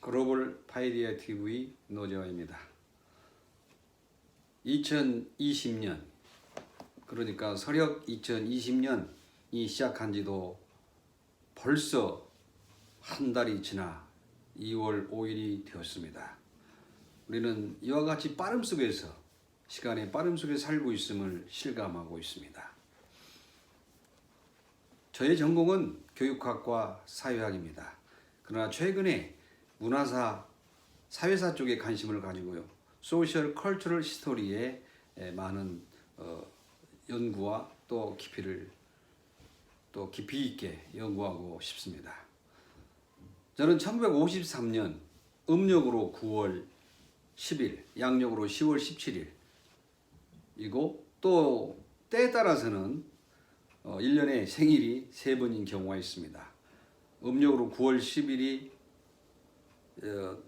글로벌 파이디아 TV 노재화입니다. 2020년 그러니까 서력 2020년이 시작한 지도 벌써 한 달이 지나 2월 5일이 되었습니다. 우리는 이와 같이 빠름 속에서 시간의 빠름 속에 살고 있음을 실감하고 있습니다. 저의 전공은 교육학과 사회학입니다. 그러나 최근에 문화사, 사회사 쪽에 관심을 가지고요. 소셜 컬처럴 히스토리에 에, 많은 어, 연구와 또 깊이를 또 깊이 있게 연구하고 싶습니다. 저는 1953년 음력으로 9월 10일, 양력으로 10월 17일 이고 또 때에 따라서는 어, 1년에 생일이 세 번인 경우가 있습니다. 음력으로 9월 10일이 어,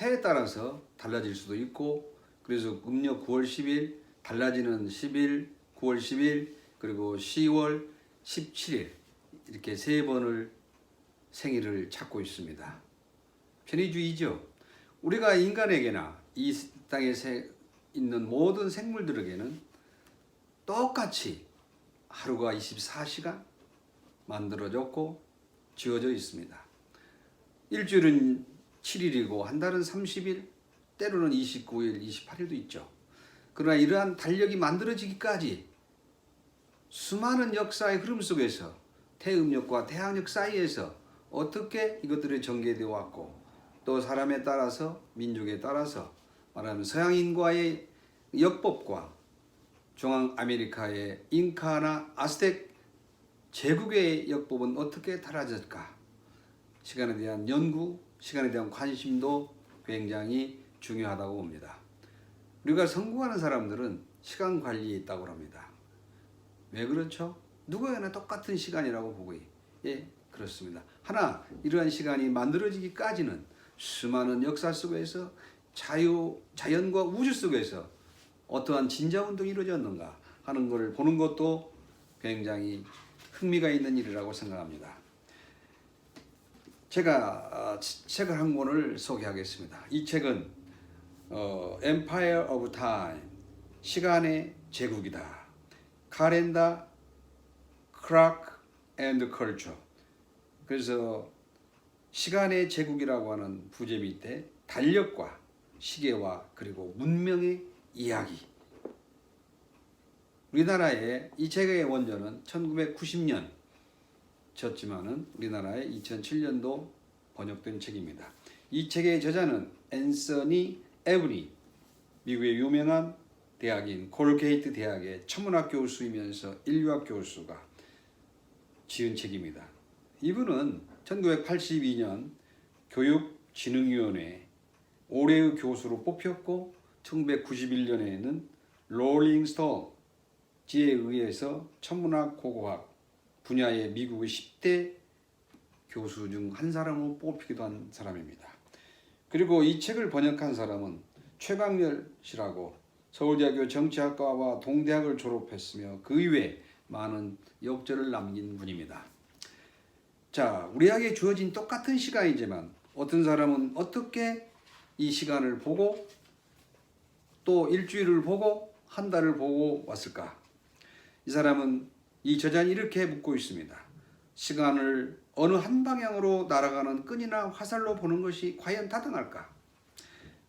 해에 따라서 달라질 수도 있고 그래서 음력 9월 10일 달라지는 10일 9월 10일 그리고 10월 17일 이렇게 세 번을 생일을 찾고 있습니다. 편의주의죠. 우리가 인간에게나 이 땅에 세- 있는 모든 생물들에게는 똑같이 하루가 24시간 만들어졌고 지어져 있습니다. 일주일은 7일이고 한 달은 30일, 때로는 29일, 28일도 있죠. 그러나 이러한 달력이 만들어지기까지 수많은 역사의 흐름 속에서 태음력과 태양력 사이에서 어떻게 이것들이 전개되어 왔고 또 사람에 따라서 민족에 따라서 말하면 서양인과의 역법과 중앙 아메리카의 잉카나 아스텍 제국의 역법은 어떻게 달라졌을까? 시간에 대한 연구, 시간에 대한 관심도 굉장히 중요하다고 봅니다. 우리가 성공하는 사람들은 시간 관리에 있다고 합니다. 왜 그렇죠? 누구에게나 똑같은 시간이라고 보고 예 그렇습니다. 하나 이러한 시간이 만들어지기까지는 수많은 역사 속에서 자유 자연과 우주 속에서 어떠한 진자 운동이 이루어졌는가 하는 것을 보는 것도 굉장히 흥미가 있는 일이라고 생각합니다. 제가 어, 치- 책을 한 권을 소개하겠습니다. 이 책은 어, Empire of Time 시간의 제국이다. 카렌다 크락 앤드 컬처 그래서 시간의 제국이라고 하는 부제 밑에 달력과 시계와 그리고 문명의 이야기 우리나라의 이 책의 원전은 1990년 졌지만은 우리나라에 2007년도 번역된 책입니다. 이 책의 저자는 앤서니 에브리 미국의 유명한 대학인 콜게이트 대학의 천문학 교수이면서 인류학 교수가 지은 책입니다. 이분은 1982년 교육진흥위원회 올해의 교수로 뽑혔고 1991년에는 롤링스톤 지에 의해서 천문학 고고학 분야의 미국의 10대 교수 중 한 사람으로 뽑히기도 한 사람입니다. 그리고 이 책을 번역한 사람은 최강렬 씨라고 서울대학교 정치학과와 동대학을 졸업했으며 그 이외에 많은 역전을 남긴 분입니다. 자, 우리에게 주어진 똑같은 시간이지만 어떤 사람은 어떻게 이 시간을 보고 또 일주일을 보고 한 달을 보고 왔을까? 이 사람은 이 저자는 이렇게 묻고 있습니다. 시간을 어느 한 방향으로 날아가는 끈이나 화살로 보는 것이 과연 타당할까?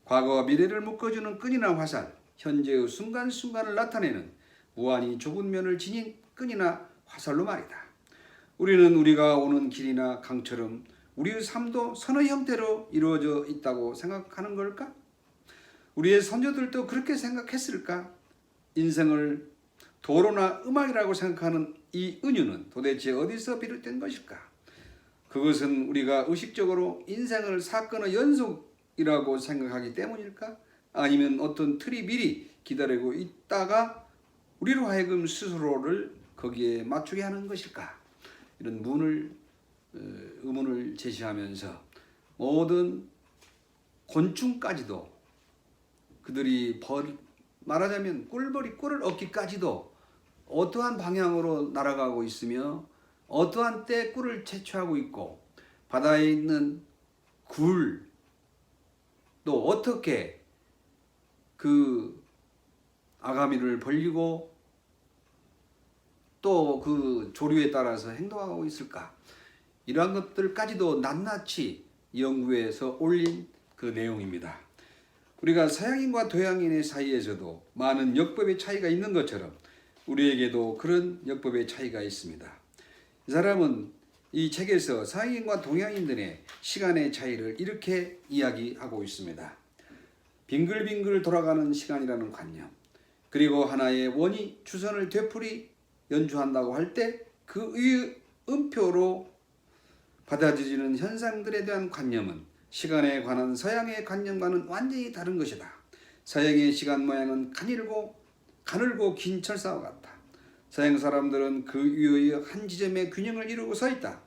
과거와 미래를 묶어주는 끈이나 화살, 현재의 순간순간을 나타내는 무한히 좁은 면을 지닌 끈이나 화살로 말이다. 우리는 우리가 오는 길이나 강처럼 우리의 삶도 선의 형태로 이루어져 있다고 생각하는 걸까? 우리의 선조들도 그렇게 생각했을까? 인생을 도로나 음악이라고 생각하는 이 은유는 도대체 어디서 비롯된 것일까? 그것은 우리가 의식적으로 인생을 사건의 연속이라고 생각하기 때문일까? 아니면 어떤 틀이 미리 기다리고 있다가 우리로 하여금 스스로를 거기에 맞추게 하는 것일까? 이런 문을 어, 의문을 제시하면서 모든 곤충까지도 그들이 벌, 말하자면 꿀벌이 꿀을 얻기까지도 어떠한 방향으로 날아가고 있으며 어떠한 때 꿀을 채취하고 있고 바다에 있는 굴 또 어떻게 그 아가미를 벌리고 또 그 조류에 따라서 행동하고 있을까 이러한 것들까지도 낱낱이 연구해서 올린 그 내용입니다. 우리가 서양인과 동양인의 사이에서도 많은 역법의 차이가 있는 것처럼 우리에게도 그런 역법의 차이가 있습니다. 이 사람은 이 책에서 서양인과 동양인들의 시간의 차이를 이렇게 이야기하고 있습니다. 빙글빙글 돌아가는 시간이라는 관념, 그리고 하나의 원이 추선을 되풀이 연주한다고 할 때 그의 음표로 받아들이는 현상들에 대한 관념은 시간에 관한 서양의 관념과는 완전히 다른 것이다. 서양의 시간 모양은 가늘고 가늘고 긴 철사와 같다. 서양 사람들은 그 위의 한 지점에 균형을 이루고 서 있다.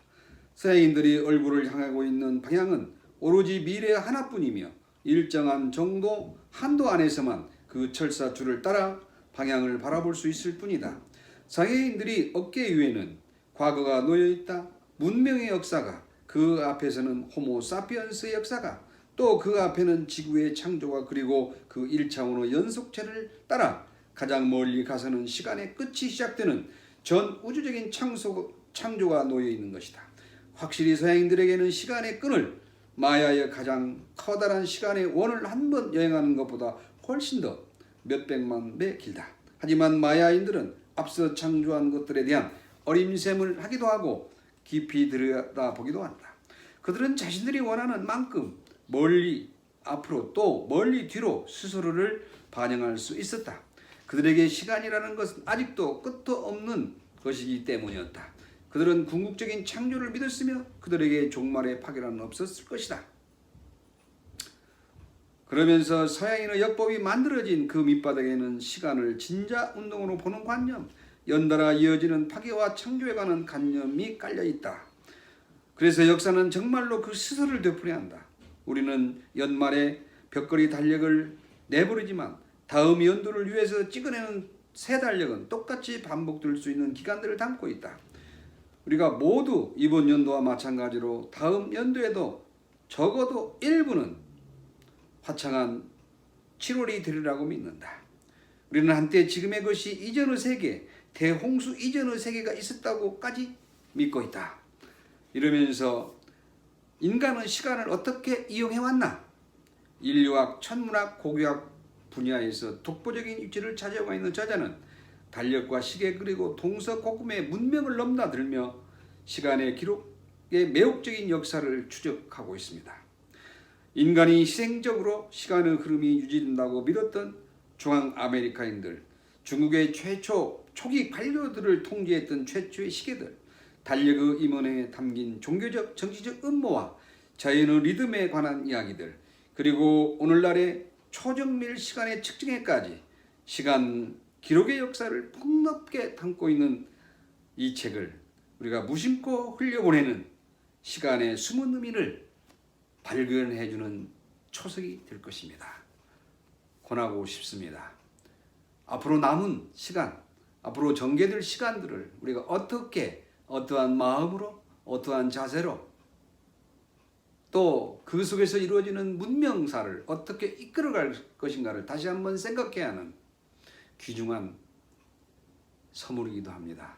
서양인들이 얼굴을 향하고 있는 방향은 오로지 미래 하나뿐이며 일정한 정도 한도 안에서만 그 철사 줄을 따라 방향을 바라볼 수 있을 뿐이다. 서양인들이 어깨 위에는 과거가 놓여 있다. 문명의 역사가 그 앞에서는 호모 사피언스의 역사가 또 그 앞에는 지구의 창조가 그리고 그 1차원의 연속체를 따라 가장 멀리 가서는 시간의 끝이 시작되는 전 우주적인 창조, 창조가 놓여 있는 것이다. 확실히 서양인들에게는 시간의 끈을 마야의 가장 커다란 시간의 원을 한 번 여행하는 것보다 훨씬 더 몇백만 배 길다. 하지만 마야인들은 앞서 창조한 것들에 대한 어림셈을 하기도 하고 깊이 들여다보기도 한다. 그들은 자신들이 원하는 만큼 멀리 앞으로 또 멀리 뒤로 스스로를 반영할 수 있었다. 그들에게 시간이라는 것은 아직도 끝도 없는 것이기 때문이었다. 그들은 궁극적인 창조를 믿었으며 그들에게 종말의 파괴는 없었을 것이다. 그러면서 서양인의 역법이 만들어진 그 밑바닥에는 시간을 진자 운동으로 보는 관념, 연달아 이어지는 파괴와 창조에 관한 관념이 깔려 있다. 그래서 역사는 정말로 그 스스로를 되풀이 한다. 우리는 연말에 벽걸이 달력을 내버리지만 다음 연도를 위해서 찍어내는 새 달력은 똑같이 반복될 수 있는 기간들을 담고 있다. 우리가 모두 이번 연도와 마찬가지로 다음 연도에도 적어도 일부는 화창한 7월이 되리라고 믿는다. 우리는 한때 지금의 것이 이전의 세계, 대홍수 이전의 세계가 있었다고까지 믿고 있다. 이러면서 인간은 시간을 어떻게 이용해 왔나? 인류학, 천문학, 고교학 분야에서 독보적인 위치를 차지하고 있는 저자는 달력과 시계 그리고 동서 고금의 문명을 넘나들며 시간의 기록의 매혹적인 역사를 추적하고 있습니다. 인간이 희생적으로 시간의 흐름이 유지된다고 믿었던 중앙 아메리카인들, 중국의 최초 초기 관료들을 통제했던 최초의 시계들, 달력의 임원에 담긴 종교적 정치적 음모와 자연의 리듬에 관한 이야기들, 그리고 오늘날의 초정밀 시간의 측정에까지 시간 기록의 역사를 폭넓게 담고 있는 이 책을 우리가 무심코 흘려보내는 시간의 숨은 의미를 발견해 주는 초석이 될 것입니다. 권하고 싶습니다. 앞으로 남은 시간, 앞으로 전개될 시간들을 우리가 어떻게 어떠한 마음으로 어떠한 자세로 또 그 속에서 이루어지는 문명사를 어떻게 이끌어갈 것인가를 다시 한번 생각해야 하는 귀중한 선물이기도 합니다.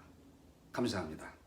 감사합니다.